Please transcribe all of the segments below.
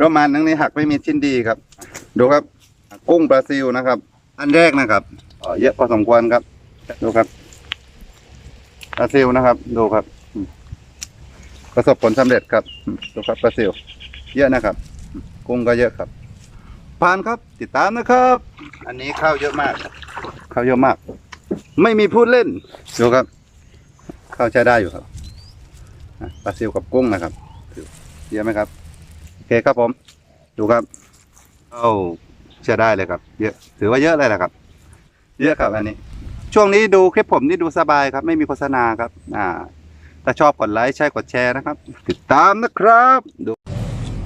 โรมันทั้งนี้หักไม่มีชิ้นดีครับ ดูครับ กุ้งบราซิลนะครับ อันแรกนะครับเยอะพอสมควรครับ ดูครับบราซิลนะครับ ดูครับ ประสบผลสำเร็จครับ ดูครับบราซิลเยอะนะครับ กุ้งก็เยอะครับผ่านครับ ติดตามนะครับ อันนี้ข้าวเยอะมากข้าวเยอะมาก ไม่มีพูดเล่น ดูครับข้าวใช้ได้อยู่ครับปลาซิวกับกุ้งนะครับเยอะไหมครับ เคครับผม ดูครับข้าวใช้ได้เลยครับ เยอะ ถือว่าเยอะเลยแหละครับ เยอะครับอันนี้ ช่วงนี้ดูคลิปผมนี่ดูสบายครับ ไม่มีโฆษณาครับ อ่า ถ้าชอบกดไลค์ใช่กดแชร์นะครับ ติดตามนะครับดู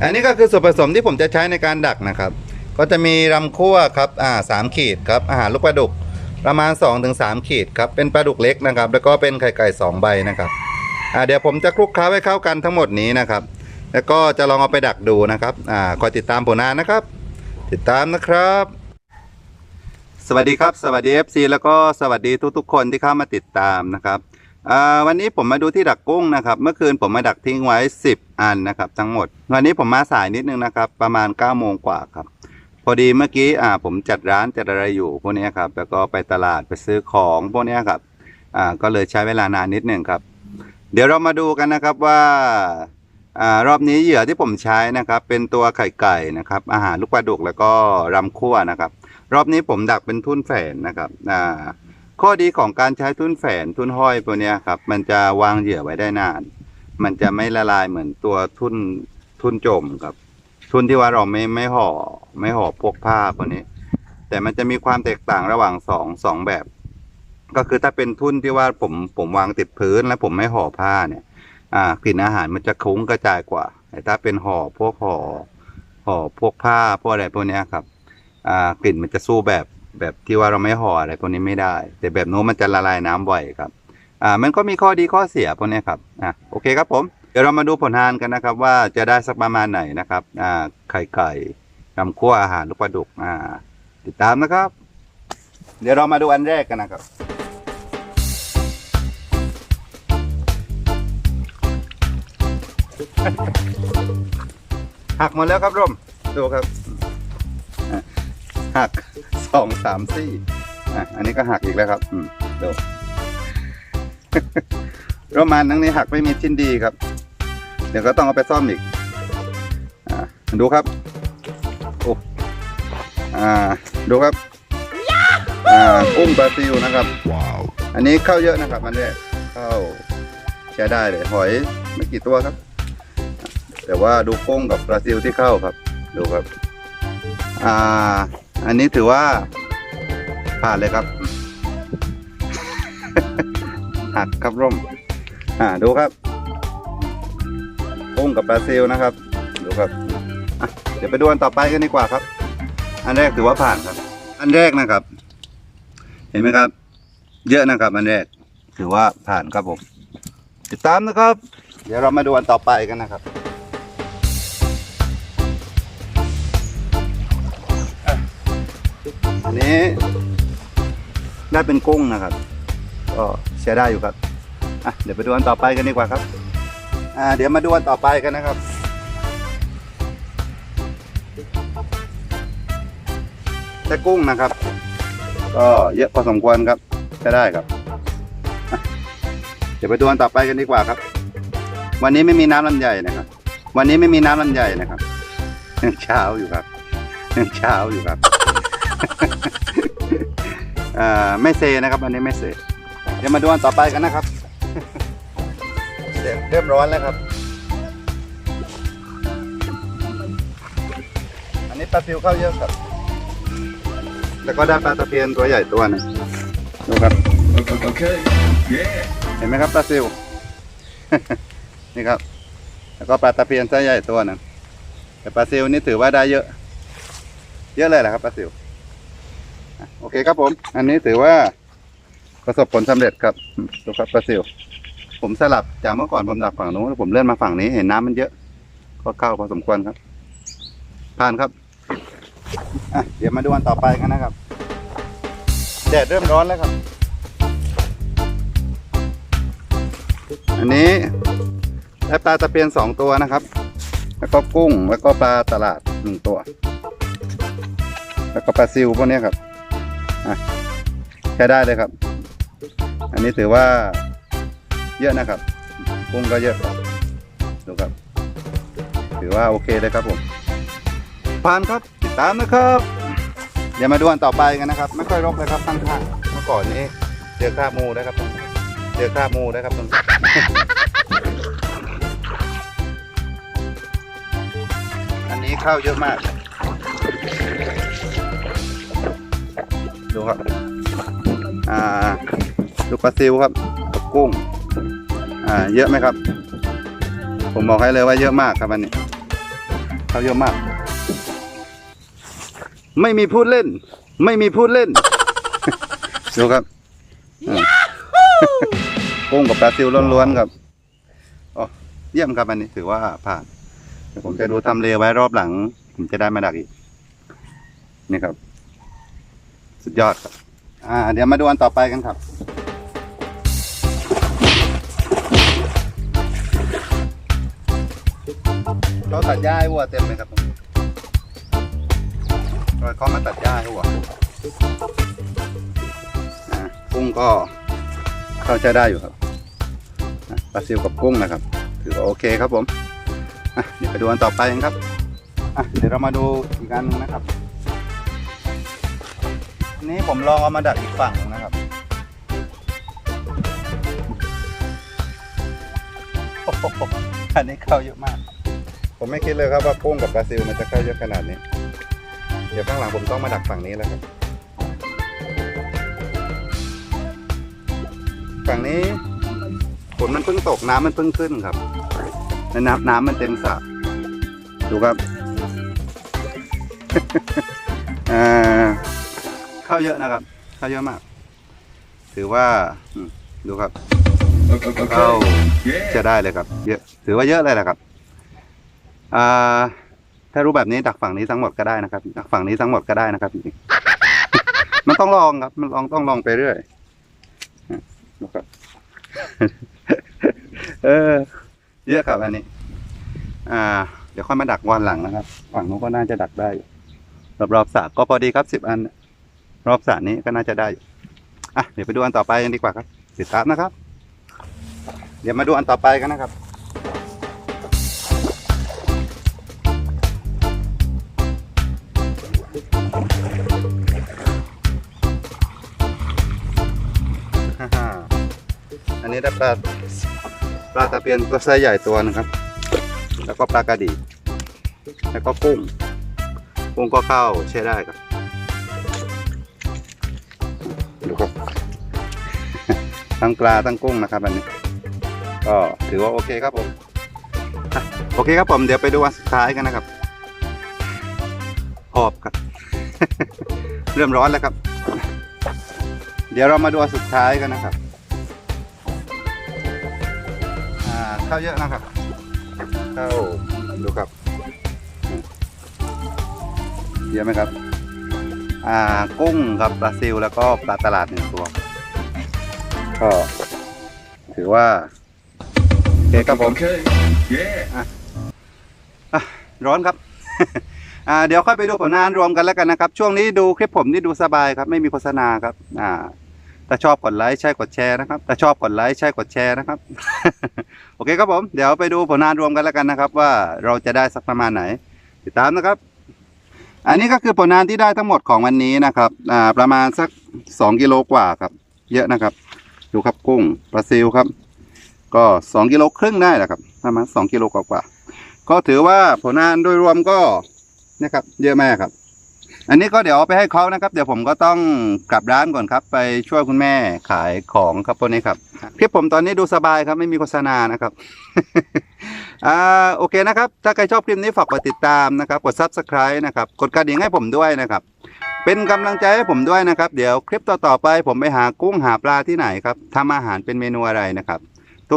อันนี้ก็คือส่วนผสมที่ผมจะใช้ในการดักนะครับ ก็จะมีรำคั่วครับ อ่าสามขีดครับ อาหารลูกปลาดุก ประมาณ 2-3 ขีดครับ เป็นปลาดุกเล็กนะครับ แล้วก็เป็นไข่ไก่2ใบนะครับ อ่าเดี๋ยวผมจะคลุกเคล้าให้เข้ากันทั้งหมดนี้นะครับ แล้วก็จะลองเอาไปดักดูนะครับอ่าคอยติดตามผลงานนะครับ ติดตามนะครับ สวัสดีครับ สวัสดี FC แล้วก็สวัสดีทุกๆ คนที่เข้ามาติดตามนะครับอ่าวันนี้ผมมาดูที่ดักกุ้งนะครับ เมื่อคืนผมมาดักทิ้งไว้ 10 อันนะครับ ทั้งหมด วันนี้ผมมาสายนิดนึงนะครับ ประมาณ9โมงกว่าครับ พอดีเมื่อกี้อ่าผมจัดร้านจัดอะไรอยู่พวกนี้ครับ แล้วก็ไปตลาดไปซื้อของพวกนี้ครับอ่าก็เลยใช้เวลานานนิดหนึ่งครับ เดี๋ยวเรามาดูกันนะครับว่า รอบนี้เหยื่อที่ผมใช้นะครับ เป็นตัวไข่ไก่นะครับ อาหารลูกปลาดุกแล้วก็รำคั่วนะครับ รอบนี้ผมดักเป็นทุ่นแฝนนะครับข้อดีของการใช้ทุ่นแฝนทุ่นห้อยพวนี้ครับ มันจะวางเหยื่อไว้ได้นาน มันจะไม่ละลายเหมือนตัวทุ่นทุ่นจมครับทุนที่ว่าเราไม่ไม่ห่อไม่ห่อพวกผ้าพวนี้ แต่มันจะมีความแตกต่างระหว่างสองสองแบบ ก็คือถ้าเป็นทุนที่ว่าผมผมวางติดพื้นแล้วผมไม่ห่อผ้าเนี่ย อ่ากลิ่นอาหารมันจะคุ้งกระจายกว่าแต่ถ้าเป็นห่อพวกห่อห่อพวกผ้าพวกอะไรพวกเนี้ยครับอ่ากลิ่นมันจะสู้แบบแบบที่ว่าเราไม่ห่ออะไรพวกนี้ไม่ได้ แต่แบบโน้นมันจะละลายน้ำบ่อยครับอ่ามันก็มีข้อดีข้อเสียพวกเนี้ยครับอะโอเคครับผมเดี๋ยวเรามาดูผลงานกันนะครับ ว่าจะได้สักประมาณไหนนะครับอ่าไข่ไก่นำคั่วอาหารลูกปลาดุกอ่าติดตามนะครับ เดี๋ยวเรามาดูอันแรกกันนะครับ หักมดแล้วครับร่มดูครับหักสองสามสี่อะอันนี้ก็หักอีกแล้วครับ อืมดูโรมันทั้งนี้หักไม่มีชิ้นดีครับ เดี๋ยวก็ต้องเอาไปซ่อมอีกอ่าดูครับโอ้อ่า ดูครับอ่ากุ้งบราซิลนะครับว้าวอันนี้เข้าเยอะนะครับอันนี้เข้าใช้ได้เลยหอยไม่กี่ตัวครับ แต่ว่าดูกุ้งกับบราซิลที่เข้าครับ ดูครับอ่าอันนี้ถือว่าผ่านเลยครับ หักครับร่ม อ่าดูครับกุ้งกับบราซิลนะครับ ดูครับเดี๋ยวไปดูอันต่อไปกันดีกว่าครับ อันแรกถือว่าผ่านครับ อันแรกนะครับ เห็นไหมครับ เยอะนะครับ อันแรกถือว่าผ่านครับผมติดตามนะครับ เดี๋ยวเรามาดูอันต่อไปกันนะครับ อันนี้ได้เป็นกุ้งนะครับ ก็ใช้ได้อยู่ครับอะเดี๋ยวไปดูอันต่อไปกันดีกว่าครับอ่าเดี๋ยวมาดูอันต่อไปกันนะครับ แต่กุ้งนะครับ ก็เยอะพอสมควรครับใช้ได้ครับเดี๋ยวไปดูอันต่อไปกันดีกว่าครับ วันนี้ไม่มีน้ำลำไยนะครับ วันนี้ไม่มีน้ำลำไยนะครับยังเช้าอยู่ครับยังเช้าอยู่ครับ อ่าไม่เซนะครับ อันนี้ไม่เซเดี๋ยวมาดูอันต่อไปกันนะครับเดี๋ยวเริ่มร้อนแล้วครับ อันนี้ปลาซิวเข้าเยอะครับ แล้วก็ได้ปลาตะเพียนตัวใหญ่ตัวหนึงดูครับ Okay. Yeah. เห็นไหมครับปลาซิว นี่ครับ แล้วก็ปลาตะเพียนไซส์ใหญ่ตัวหนึงแต่ปลาซิวนี่ถือว่าได้เยอะ เยอะเลยแหละครับปลาซิวอะ โอเคครับผม อันนี้ถือว่าประสบผลสำเร็จครับดูครับปลาซิว ผมสลับจากเมื่อก่อนผมดักฝั่งนู้นแล้วผมเลื่อนมาฝั่งนี้เห็นน้ำมันเยอะ ก็เข้าพอสมควรครับ ผ่านครับเดี๋ยวมาดูอันต่อไปกันนะครับ แดดเริ่มร้อนแล้วครับ อันนี้ได้ปลาตะเพียนสองตัวนะครับ แล้วก็กุ้งแล้วก็ปลาตลาดหนึ่งตัว แล้วก็ปลาซิวพวกนี้ครับ อะใช้ได้เลยครับ อันนี้ถือว่าเยอะนะครับกุ้งก็เยอะดูครับ ถือว่าโอเคเลยครับผมผ่านครับติดตามนะครับ เดี๋ยวมาดูอันต่อไปกันนะครับ ไม่ค่อยรกเลยครับข้างๆเมื่อก่อนนี้เจอคราบมูนะครับเจอคราบมูนะครับตรงอันนี้ข้าวเยอะมาก ดูครับ อ่าลูกปลาซิวครับกับกุ้ง อ่า เยอะไหมครับ ผมบอกให้เลยว่าเยอะมากครับอันนี้ข้าวเยอะมาก ไม่มีพูดเล่น ไม่มีพูดเล่น ดูครับกุ้งกับปลาซิวล้วนๆครับอ๋อเยี่ยมครับอันนี้ถือว่าผ่าน ผมจะดูทำเลไว้รอบหลัง ผมจะได้มาดักอีก นี่ครับ สุดยอดครับอ่าเดี๋ยวมาดูอันต่อไปกันครับ เขาตัดหญ้าให้วัวเต็มเลยครับผมโดยเขามาตัดหญ้าให้วัวอ่ากุ้งก็เข้าใจได้อยู่ครับปลาซิวกับกุ้งนะครับ ถือว่าโอเคครับผมเดี๋ยวไปดูอันต่อไปกันครับอะเดี๋ยวเรามาดูอีกอันนึงนะครับ นนี้ผมลองเอามาดักอีกฝั่งหนึ่งนะครับโอ้โหอันนี้เข้าเยอะมาก ผมไม่คิดเลยครับว่ากุ้งกับปลาซิวมันจะเข้าเยอะขนาดนี้ เดี๋ยวข้างหลังผมต้องมาดักฝั่งนี้แล้วครับ ฝั่งนี้ฝนมันเพิ่งตกน้ำมันเพิ่งขึ้นครับและน้ำน้ำมันเต็มสระดูครับ อ่า เข้าเยอะนะครับ เข้าเยอะมาก ถือว่าดูครับเข้าจะได้เลยครับ เยอะ ถือว่าเยอะเลยแหละครับถ้ารู้แบบนี้ดักฝั่งนี้ทั้งหมดก็ได้นะครับ ดักฝั่งนี้ทั้งหมดก็ได้นะครับจริงๆมันต้องลองครับ มันลองต้องลองไปเรื่อยนะครับเออ เยอะครับอันนี้ อ่า เดี๋ยวค่อยมาดักวันหลังนะครับ ฝั่งนู้นก็น่าจะดักได้ รอบๆสระก็พอดีครับสิบอัน รอบสระนี้ก็น่าจะได้อะเดี๋ยวไปดูอันต่อไปกันดีกว่าครับ ติดตามนะครับ เดี๋ยวมาดูอันต่อไปกันนะครับอันนี้ได้ปลาปลาตะเพียนตัวไซส์ใหญ่ตัวหนึงครับ แล้วก็ปลากระดี แล้วก็กุ้งกุ้งก็เข้าใช้ได้ครับ ดูครับ ทั้งปลาทั้งกุ้งนะครับอันนี้ ก็ถือว่าโอเคครับผมโอเคครับผมเดี๋ยวไปดูวันสุดท้ายกันนะครับหอบครับ เริ่มร้อนแล้วครับ เดี๋ยวเรามาดูอันสุดท้ายกันนะครับข้าวเยอะนะครับข้าวดูครับเยอะไหมครับ กุ้งกับปลาซิลแล้วก็ปลาตลาดหนึ่งตัว ก็ถือว่าโอเคครับผม Okay. Yeah. ร้อนครับอ่าเดี๋ยวค่อยไปดูผลงานรวมกันแล้วกันนะครับ ช่วงนี้ดูคลิปผมนี่ดูสบายครับ ไม่มีโฆษณาครับอ่าถ้าชอบกดไลค์ใช่กดแชร์นะครับถ้าชอบกดไลค์ใช่กดแชร์นะครับ โอเคครับผม เดี๋ยวไปดูผลงานรวมกันแล้วกันนะครับ ว่าเราจะได้สักประมาณไหน ติดตามนะครับ อันนี้ก็คือผลงานที่ได้ทั้งหมดของวันนี้นะครับอ่าประมาณสักสองกิโลกว่าครับ เยอะนะครับ ดูครับกุ้งปลาซิลครับ ก็สองกิโลครึ่งได้แหละครับประมาณสองกิโลกว่าๆก็ถือว่าผลงานโดยรวมก็นะครับ เยอะมากครับ อันนี้ก็เดี๋ยวเอาไปให้เขานะครับ เดี๋ยวผมก็ต้องกลับร้านก่อนครับ ไปช่วยคุณแม่ขายของครับพวกนี้ครับคลิปผมตอนนี้ดูสบายครับไม่มีโฆษณานะครับ อ่าโอเคนะครับ ถ้าใครชอบคลิปนี้ฝากกดติดตามนะครับ กด subscribe นะครับ กดกระดิ่งให้ผมด้วยนะครับ เป็นกำลังใจให้ผมด้วยนะครับ เดี๋ยวคลิปต่อๆไป ผมไปหากุ้งหาปลาที่ไหนครับทำอาหารเป็นเมนูอะไรนะครับ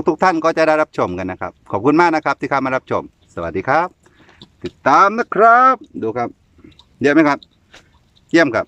ทุกๆท่านก็จะได้รับชมกันนะครับ ขอบคุณมากนะครับที่เข้ามารับชม สวัสดีครับ ติดตามนะครับ ดูครับ เยอะไหมครับ เยี่ยมครับ